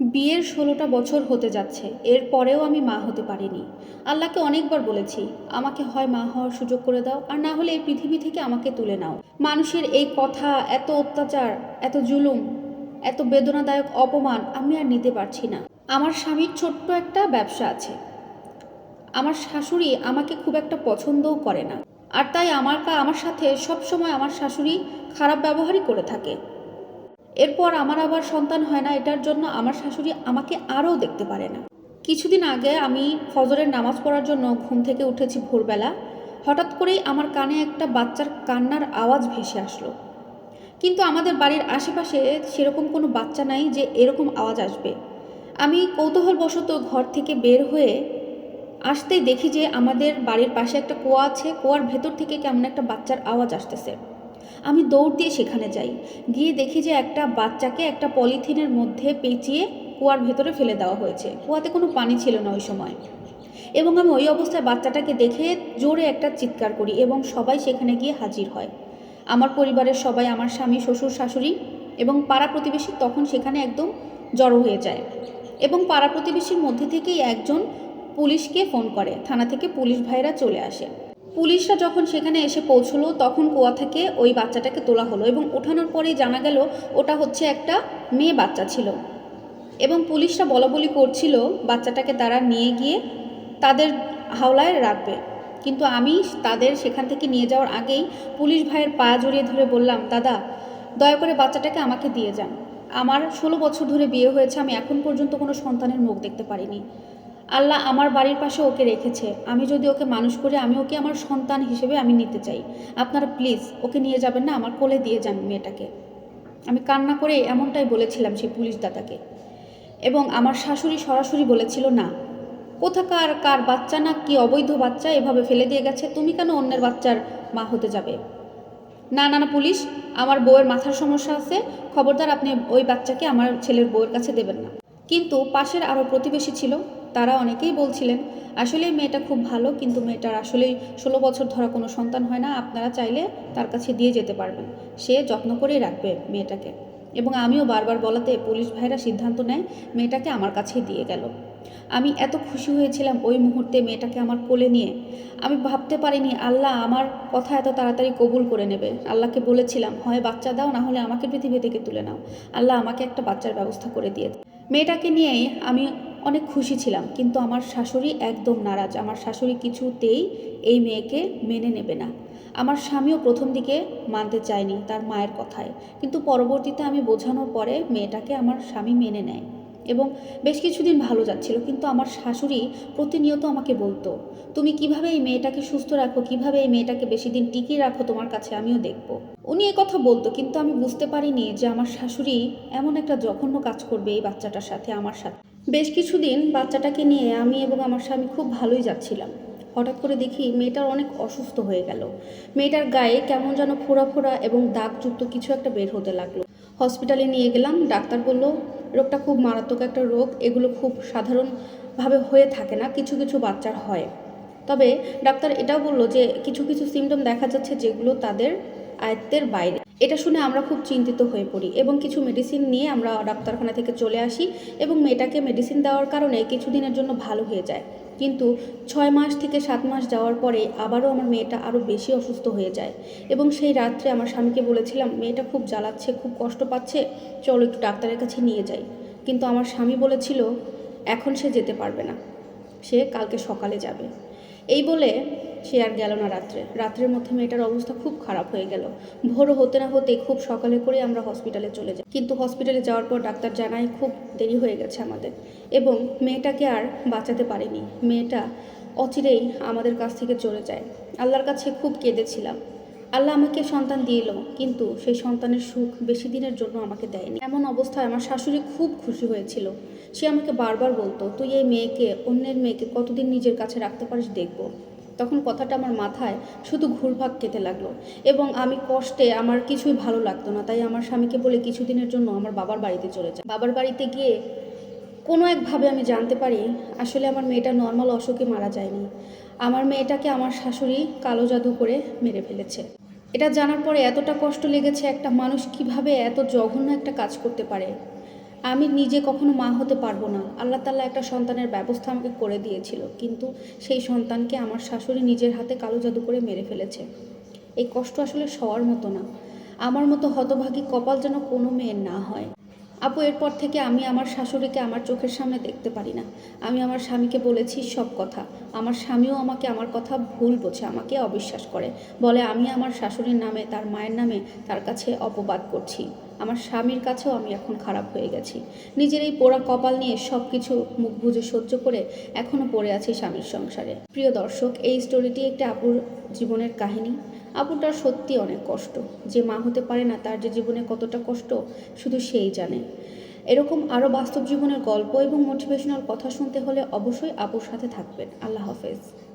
বিয়ের ষোলোটা বছর হতে যাচ্ছে এরপরেও আমি মা হতে পারিনি। আল্লাহকে অনেকবার বলেছি, আমাকে হয় মা হওয়ার সুযোগ করে দাও, আর না হলে এই পৃথিবী থেকে আমাকে তুলে নাও। মানুষের এই কথা, এত অত্যাচার, এত জুলুম, এত বেদনাদায়ক অপমান আমি আর নিতে পারছি না। আমার স্বামীর ছোট্ট একটা ব্যবসা আছে। আমার শাশুড়ি আমাকে খুব একটা পছন্দও করে না। আর তাই আমার আমার সাথে সব সময় আমার শাশুড়ি খারাপ ব্যবহারই করে থাকে। এরপর আমার আবার সন্তান হয় না, এটার জন্য আমার শাশুড়ি আমাকে আরও দেখতে পারে না। কিছুদিন আগে আমি ফজরের নামাজ পড়ার জন্য ঘুম থেকে উঠেছি ভোরবেলা। হঠাৎ করেই আমার কানে একটা বাচ্চার কান্নার আওয়াজ ভেসে আসলো। কিন্তু আমাদের বাড়ির আশেপাশে সেরকম কোনো বাচ্চা নাই যে এরকম আওয়াজ আসবে। আমি কৌতূহলবশত ঘর থেকে বের হয়ে আসতেই দেখি যে আমাদের বাড়ির পাশে একটা কুয়া আছে, কুয়ার ভেতর থেকে কেমন একটা বাচ্চার আওয়াজ আসতেছে। আমি দৌড় দিয়ে সেখানে যাই। গিয়ে দেখি যে একটা বাচ্চাকে একটা পলিথিনের মধ্যে পেঁচিয়ে কুয়ার ভেতরে ফেলে দেওয়া হয়েছে। কুয়াতে কোনো পানি ছিল না ওই সময়। এবং আমি ওই অবস্থায় বাচ্চাটাকে দেখে জোরে একটা চিৎকার করি এবং সবাই সেখানে গিয়ে হাজির হয়। আমার পরিবারের সবাই, আমার স্বামী, শ্বশুর, শাশুড়ি এবং পাড়া প্রতিবেশী তখন সেখানে একদম জড়ো হয়ে যায় এবং পাড়া প্রতিবেশীর মধ্যে থেকেই একজন পুলিশকে ফোন করে। থানা থেকে পুলিশ ভাইরা চলে আসে। পুলিশরা যখন সেখানে এসে পৌঁছলো, তখন কুয়া থেকে ওই বাচ্চাটাকে তোলা হলো এবং ওঠানোর পরেই জানা গেল ওটা হচ্ছে একটা মেয়ে বাচ্চা ছিল। এবং পুলিশরা বলা বলি করছিল বাচ্চাটাকে তারা নিয়ে গিয়ে তাদের হাওলায় রাখবে। কিন্তু আমি তাদের সেখান থেকে নিয়ে যাওয়ার আগেই পুলিশ ভাইয়ের পা জড়িয়ে ধরে বললাম, দাদা, দয়া করে বাচ্চাটাকে আমাকে দিয়ে যান। আমার ষোলো বছর ধরে বিয়ে হয়েছে, আমি এখন পর্যন্ত কোনো সন্তানের মুখ দেখতে পারিনি। আল্লাহ আমার বাড়ির পাশে ওকে রেখেছে। আমি যদি ওকে মানুষ করে, আমি ওকে আমার সন্তান হিসেবে আমি নিতে চাই। আপনারা প্লিজ ওকে নিয়ে যাবেন না, আমার কোলে দিয়ে যান মেয়েটাকে। আমি কান্না করে এমনটাই বলেছিলাম সেই পুলিশ দাদাকে। এবং আমার শাশুড়ি সরাসরি বলেছিল, না, কোথাকার কার বাচ্চা না, কি অবৈধ বাচ্চা এভাবে ফেলে দিয়ে গেছে, তুমি কেন অন্যের বাচ্চার মা হতে যাবে? না না না, পুলিশ, আমার বউয়ের মাথার সমস্যা আছে। খবরদার, আপনি ওই বাচ্চাকে আমার ছেলের বউয়ের কাছে দেবেন না। কিন্তু পাশের আরও প্রতিবেশী ছিল তারা অনেকেই বলছিলেন, আসলে মেয়েটা খুব ভালো, কিন্তু মেয়েটার আসলেই ষোলো বছর ধরা কোনো সন্তান হয় না, আপনারা চাইলে তার কাছে দিয়ে যেতে পারবেন। সে যত্ন করেই রাখবে মেয়েটাকে। এবং আমিও বারবার বলাতে পুলিশ ভাইরা সিদ্ধান্ত নেয়, মেয়েটাকে আমার কাছেই দিয়ে গেল। আমি এত খুশি হয়েছিলাম ওই মুহূর্তে মেয়েটাকে আমার কোলে নিয়ে। আমি ভাবতে পারিনি, আল্লাহ আমার কথা এত তাড়াতাড়ি কবুল করে নেবে। আল্লাহকে বলেছিলাম, হয় বাচ্চা দাও, না হলে আমাকে পৃথিবী থেকে তুলে নাও। আল্লাহ আমাকে একটা বাচ্চার ব্যবস্থা করে দিয়ে মেয়েটাকে নিয়েই আমি অনেক খুশি ছিলাম, কিন্তু আমার শাশুড়ি একদম নারাজ। আমার শাশুড়ি কিছুতেই এই মেয়েকে মেনে নেবে না। আমার স্বামীও প্রথম দিকে মানতে চায়নি তার মায়ের কথায়, কিন্তু পরবর্তীতে আমি বোঝানোর পরে মেয়েটাকে আমার স্বামী মেনে নেয় এবং বেশ কিছুদিন ভালো যাচ্ছিল, কিন্তু আমার শাশুড়ি প্রতিনিয়ত আমাকে বলতো, তুমি কীভাবে এই মেয়েটাকে সুস্থ রাখো? কীভাবে এই মেয়েটাকে বেশি দিন টিকিয়ে রাখো তোমার কাছে? আমিও দেখব। উনি কথা বলতো, কিন্তু আমি বুঝতে পারিনি যে আমার শাশুড়ি এমন একটা জঘন্য কাজ করবে এই বাচ্চাটার সাথে, আমার সাথে। বেশ কিছুদিন বাচ্চাটাকে নিয়ে আমি এবং আমার স্বামী খুব ভালোই যাচ্ছিলাম। হঠাৎ করে দেখি মেয়েটার অনেক অসুস্থ হয়ে গেল। মেয়েটার গায়ে কেমন যেন ফোড়া ফোড়া এবং দাগযুক্ত কিছু একটা বের হতে লাগল। হসপিটালে নিয়ে গেলাম, ডাক্তার বলল, রোগটা খুব মারাত্মক একটা রোগ, এগুলো খুব সাধারণভাবে হয়ে থাকে না, কিছু কিছু বাচ্চার হয়। তবে ডাক্তার এটাও বলল যে, কিছু কিছু সিমটম দেখা যাচ্ছে যেগুলো তাদের আয়ত্তের বাইরে। এটা শুনে আমরা খুব চিন্তিত হয়ে পড়ি এবং কিছু মেডিসিন নিয়ে আমরা ডাক্তারখানা থেকে চলে আসি এবং মেয়েটাকে মেডিসিন দেওয়ার কারণে কিছুদিনের জন্য ভালো হয়ে যায়। কিন্তু ছয় মাস থেকে সাত মাস যাওয়ার পরে আবারও আমার মেয়েটা আরও বেশি অসুস্থ হয়ে যায় এবং সেই রাত্রে আমার স্বামীকে বলেছিলাম, মেয়েটা খুব জ্বালাচ্ছে, খুব কষ্ট পাচ্ছে, চলো একটু ডাক্তারের কাছে নিয়ে যাই। কিন্তু আমার স্বামী বলেছিল, এখন সে যেতে পারবে না, সে কালকে সকালে যাবে। এই বলে সে আর গেল না রাত্রে। রাত্রের মধ্যে মেয়েটার অবস্থা খুব খারাপ হয়ে গেল। ভোর হতে না হতে খুব সকালে করে আমরা হসপিটালে চলে যাই। কিন্তু হসপিটালে যাওয়ার পর ডাক্তার জানায় খুব দেরি হয়ে গেছে আমাদের। এবং মেয়েটাকে আর বাঁচাতে পারেনি। মেয়েটা অচিরেই আমাদের কাছ থেকে চলে যায়। আল্লাহর কাছে খুব কেঁদেছিলাম। আল্লাহ আমাকে সন্তান দিল, কিন্তু সেই সন্তানের সুখ বেশি দিনের জন্য আমাকে দেয়নি। এমন অবস্থায় আমার শাশুড়ি খুব খুশি হয়েছিল। সে আমাকে বারবার বলতো, তুই এই মেয়েকে, অন্যের মেয়েকে কতদিন নিজের কাছে রাখতে পারিস দেখব। তখন কথাটা আমার মাথায় শুধু ঘুরভাগ খেতে লাগল এবং আমি কষ্টে আমার কিছুই ভালো লাগতো না, তাই আমার স্বামীকে বলে কিছুদিনের জন্য আমার বাবার বাড়িতে চলে যায় বাবার বাড়িতে গিয়ে কোনো একভাবে আমি জানতে পারি, আসলে আমার মেয়েটা নর্মাল অসুখে মারা যায়নি। আমার মেয়েটাকে আমার শাশুড়ি কালো জাদু করে মেরে ফেলেছে। এটা জানার পরে এতটা কষ্ট লেগেছে একটা মানুষ কীভাবে এত জঘন্য একটা কাজ করতে পারে? আমি নিজে কখনো মা হতে পারব না। আল্লাহ তাল্লাহ একটা সন্তানের ব্যবস্থা আমাকে করে দিয়েছিল, কিন্তু সেই সন্তানকে আমার শাশুড়ি নিজের হাতে কালো জাদু করে মেরে ফেলেছে। এই কষ্ট আসলে সবার মতো না। আমার মতো হতভাগী কপাল যেন কোনো মেয়ের না হয়। আপু, এরপর থেকে আমি আমার শাশুড়িকে আমার চোখের সামনে দেখতে পারি না। আমি আমার স্বামীকে বলেছি সব কথা। আমার স্বামীও আমাকে আমার কথা ভুল বোঝে, আমাকে অবিশ্বাস করে। বলে, আমি আমার শাশুড়ির নামে, তার মায়ের নামে তার কাছে অপবাদ করছি। আমার স্বামীর কাছেও আমি এখন খারাপ হয়ে গেছি। নিজের এই পোড়া কপাল নিয়ে সব কিছু মুখ বুজে সহ্য করে এখনও পড়ে আছি স্বামীর সংসারে। প্রিয় দর্শক, এই স্টোরিটি একটি আপুর জীবনের কাহিনী। আপুটার সত্যি অনেক কষ্ট। যে মা হতে পারে না, তার যে জীবনে কতটা কষ্ট, শুধু সেই জানে। এরকম আরও বাস্তব জীবনের গল্প এবং মোটিভেশনাল কথা শুনতে হলে অবশ্যই আপুর সাথে থাকবেন। আল্লাহ হাফেজ।